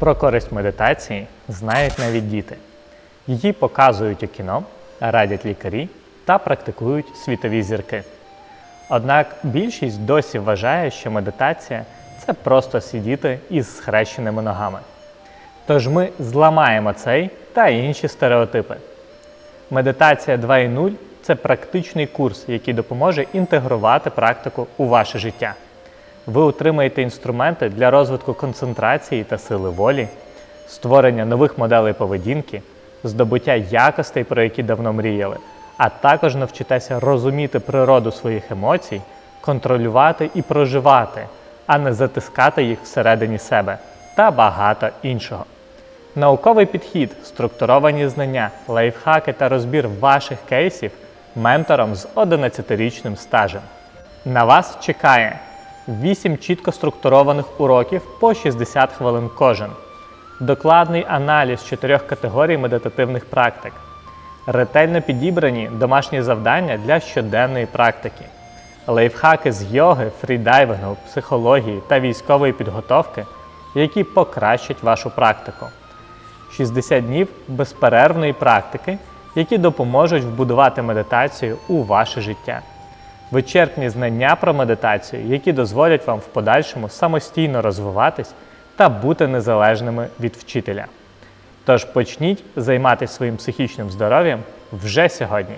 Про користь медитації знають навіть діти. Її показують у кіно, радять лікарі та практикують світові зірки. Однак більшість досі вважає, що медитація це просто сидіти із схрещеними ногами. Тож ми зламаємо цей та інші стереотипи. Медитація 2.0 це практичний курс, який допоможе інтегрувати практику у ваше життя. Ви отримаєте інструменти для розвитку концентрації та сили волі, створення нових моделей поведінки, здобуття якостей, про які давно мріяли, а також навчитеся розуміти природу своїх емоцій, контролювати і проживати, а не затискати їх всередині себе та багато іншого. Науковий підхід, структуровані знання, лайфхаки та розбір ваших кейсів ментором з 11-річним стажем. На вас чекає 8 чітко структурованих уроків по 60 хвилин кожен, докладний аналіз чотирьох категорій медитативних практик, ретельно підібрані домашні завдання для щоденної практики, лайфхаки з йоги, фрідайвингу, психології та військової підготовки, які покращать вашу практику. 60 днів безперервної практики, які допоможуть вбудувати медитацію у ваше життя. Вичерпні знання про медитацію, які дозволять вам в подальшому самостійно розвиватись та бути незалежними від вчителя. Тож почніть займатися своїм психічним здоров'ям вже сьогодні.